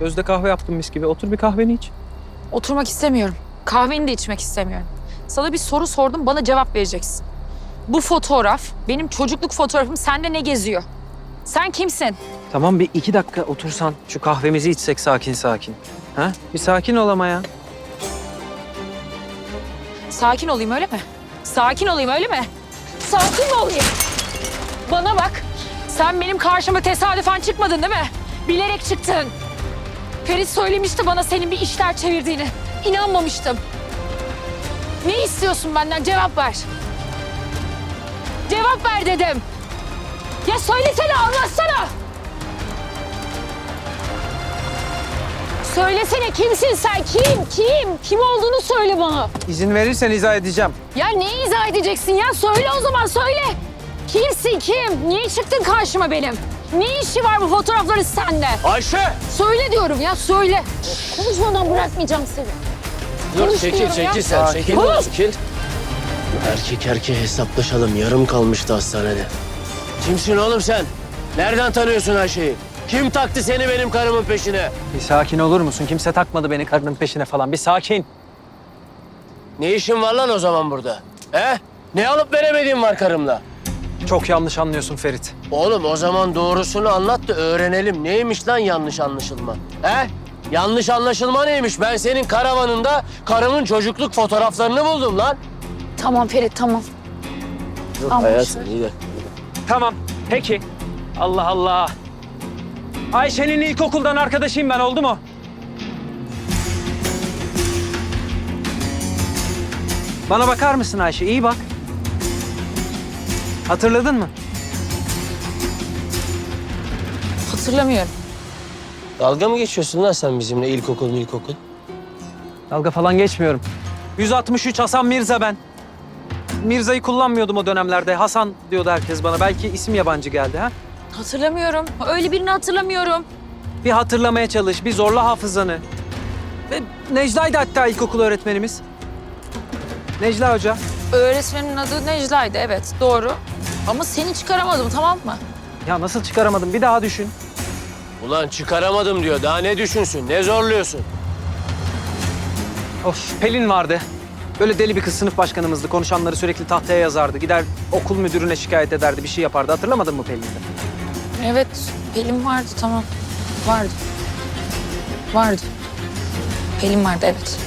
Gözde kahve yaptım mis gibi. Otur bir kahveni iç. Oturmak istemiyorum. Kahveni de içmek istemiyorum. Sana bir soru sordum, bana cevap vereceksin. Bu fotoğraf, benim çocukluk fotoğrafım sende ne geziyor? Sen kimsin? Tamam bir iki dakika otursan şu kahvemizi içsek sakin sakin. Ha? Bir sakin ol ama ya. Sakin olayım öyle mi? Sakin olayım öyle mi? Sakin mi olayım? Bana bak. Sen benim karşıma tesadüfen çıkmadın değil mi? Bilerek çıktın. Ferit söylemişti bana senin bir işler çevirdiğini. İnanmamıştım. Ne istiyorsun benden? Cevap ver. Cevap ver dedim. Ya söylesene, anlatsana. Söylesene kimsin sen? Kim? Kim? Kim olduğunu söyle bana. İzin verirsen izah edeceğim. Ya neyi izah edeceksin ya? Söyle o zaman söyle. Kimsin kim? Niye çıktın karşıma benim? Ne işi var bu fotoğrafların sende? Ayşe! Söyle diyorum ya söyle. Konuşmadan bırakmayacağım seni. Dur Konuş çekil diyorum ya. çekil sen çekil. Konuş. Çekil. Erkek erkeğe hesaplaşalım. Yarım kalmıştı hastanede. Kimsin oğlum sen? Nereden tanıyorsun Ayşe'yi? Kim taktı seni benim karımın peşine? Bir sakin olur musun? Kimse takmadı beni karının peşine falan. Bir sakin. Ne işin var lan o zaman burada? He? Ne alıp veremediğin var karımla? Çok yanlış anlıyorsun Ferit. Oğlum o zaman doğrusunu anlat da öğrenelim. Neymiş lan yanlış anlaşılma? He? Yanlış anlaşılma neymiş? Ben senin karavanında karımın çocukluk fotoğraflarını buldum lan. Tamam Ferit tamam. Dur Tamam, hayatım iyi de. Tamam. Peki. Allah Allah. Ayşe'nin ilkokuldan arkadaşıyım ben oldu mu? Bana bakar mısın Ayşe? İyi bak. Hatırladın mı? Hatırlamıyorum. Dalga mı geçiyorsun lan sen bizimle ilkokul ilkokul? Dalga falan geçmiyorum. 163 Hasan Mirza ben. Mirza'yı kullanmıyordum o dönemlerde. Hasan diyordu herkes bana. Belki isim yabancı geldi ha? Hatırlamıyorum. Öyle birini hatırlamıyorum. Bir hatırlamaya çalış, bir zorla hafızanı. Ve Necla'ydı hatta ilkokul öğretmenimiz. Necla Hoca. Öğretmenin adı Necla'ydı evet doğru. Ama seni çıkaramadım tamam mı? Ya nasıl çıkaramadım? Bir daha düşün. Ulan çıkaramadım diyor. Daha ne düşünsün? Ne zorluyorsun? Of Pelin vardı. Böyle deli bir kız sınıf başkanımızdı. Konuşanları sürekli tahtaya yazardı. Gider okul müdürüne şikayet ederdi. Bir şey yapardı. Hatırlamadın mı Pelin'i? Evet Pelin vardı tamam. Vardı. Vardı. Pelin vardı evet.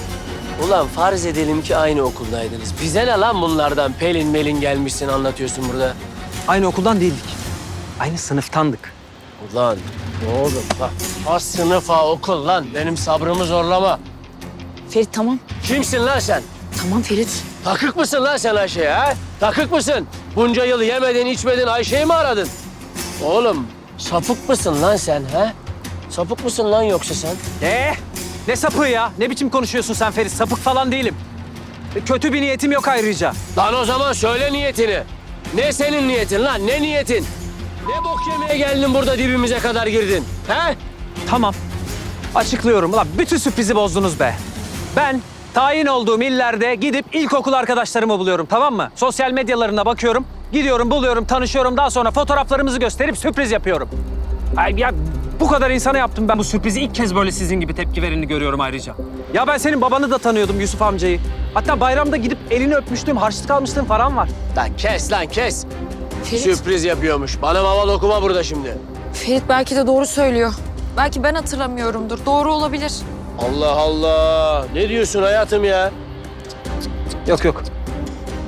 Ulan farz edelim ki aynı okuldaydınız. Bize ne lan bunlardan? Pelin melin gelmişsin anlatıyorsun burada. Aynı okuldan değildik. Aynı sınıftandık. Ulan oğlum bak. Az sınıfa okul lan. Benim sabrımı zorlama. Ferit tamam. Kimsin lan sen? Tamam Ferit. Takık mısın lan sen Ayşe'ye ha? Takık mısın? Bunca yıl yemedin içmedin Ayşe'yi mi aradın? Oğlum sapık mısın lan sen ha? Sapık mısın lan yoksa sen? Ne? Ne sapığı ya? Ne biçim konuşuyorsun sen Ferit? Sapık falan değilim. E, Kötü bir niyetim yok ayrıca. Lan o zaman söyle niyetini. Ne senin niyetin lan? Ne niyetin? Ne bok yemeye geldin burada dibimize kadar girdin? He? Tamam. Açıklıyorum. Ulan bütün sürprizi bozdunuz be. Ben tayin olduğum illerde gidip ilkokul arkadaşlarımı buluyorum tamam mı? Sosyal medyalarına bakıyorum. Gidiyorum, buluyorum, tanışıyorum. Daha sonra fotoğraflarımızı gösterip sürpriz yapıyorum. Ay ya bu kadar insana yaptım ben bu sürprizi. ilk kez böyle sizin gibi tepki vereni görüyorum ayrıca. Ya ben senin babanı da tanıyordum Yusuf amcayı. Hatta bayramda gidip elini öpmüştüm, harçlık almıştım falan var. Lan kes lan kes. Ferit. Sürpriz yapıyormuş. Bana mama dokuma burada şimdi. Ferit belki de doğru söylüyor. Belki ben hatırlamıyorumdur. Doğru olabilir. Allah Allah. Ne diyorsun hayatım ya? Yok yok.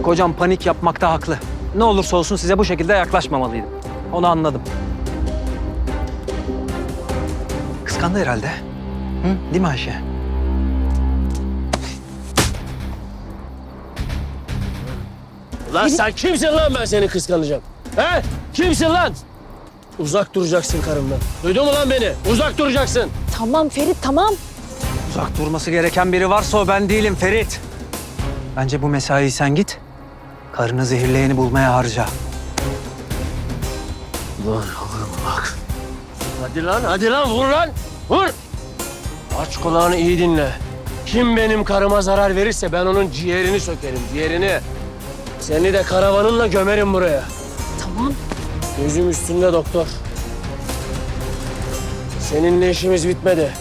Kocam panik yapmakta haklı. Ne olursa olsun size bu şekilde yaklaşmamalıydım. Onu anladım. Kıskandı herhalde. Hı? Değil mi Ayşe? Lan sen kimsin lan ben seni kıskanacağım? He? Kimsin lan? Uzak duracaksın karımdan. Duydun mu lan beni? Uzak duracaksın. Tamam Ferit tamam. Uzak durması gereken biri varsa o ben değilim Ferit. Bence bu mesaiyi sen git. Karını zehirleyeni bulmaya harca. Lan oğlum bak. Hadi lan, hadi lan vur lan. Vur. Aç kulağını iyi dinle. Kim benim karıma zarar verirse ben onun ciğerini sökerim, ciğerini. Seni de karavanınla gömerim buraya. Tamam. Gözüm üstünde doktor. Seninle işimiz bitmedi.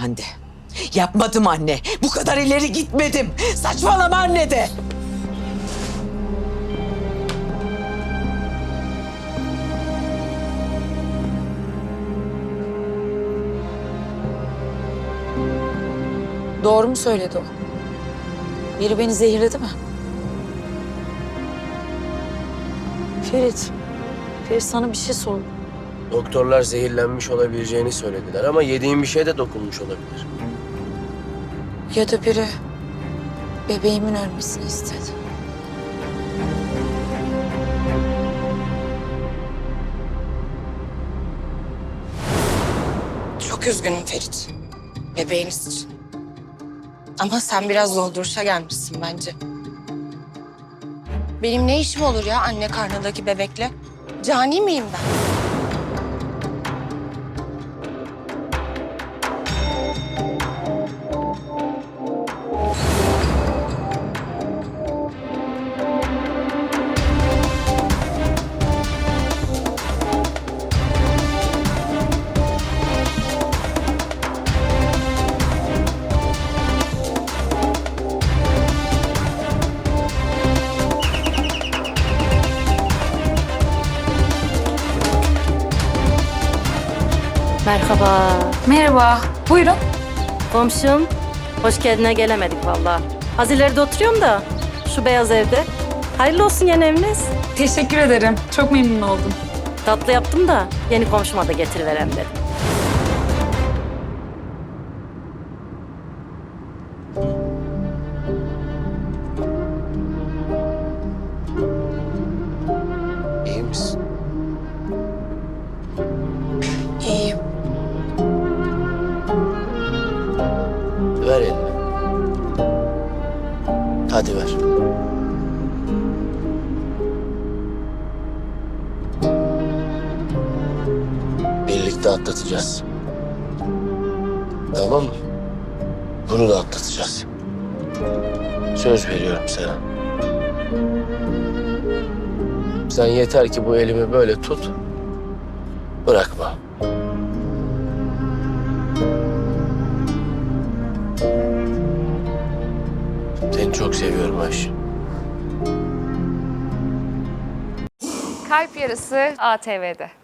Hande. Yapmadım anne. Bu kadar ileri gitmedim. Saçmalama anne de. Doğru mu söyledi o? Biri beni zehirledi mi? Ferit. Ferit sana bir şey sordu. Doktorlar zehirlenmiş olabileceğini söylediler ama yediğin bir şey de dokunmuş olabilir. Ya da biri bebeğimin ölmesini istedi. Çok üzgünüm Ferit. Bebeğiniz için. Ama sen biraz dolduruşa gelmişsin bence. Benim ne işim olur ya anne karnındaki bebekle? Cani miyim ben? Merhaba. Merhaba. Buyurun. Komşum. Hoş geldine gelemedik vallahi. Az ileride oturuyorum da şu beyaz evde. Hayırlı olsun yeni eviniz. Teşekkür ederim. Çok memnun oldum. Tatlı yaptım da yeni komşuma da getiriverem dedim. Birlikte atlatacağız. Tamam mı? Bunu da atlatacağız. Söz veriyorum sana. Sen yeter ki bu elimi böyle tut. Bırakma. Seni çok seviyorum Ayşe. Kalp Yarısı ATV'de.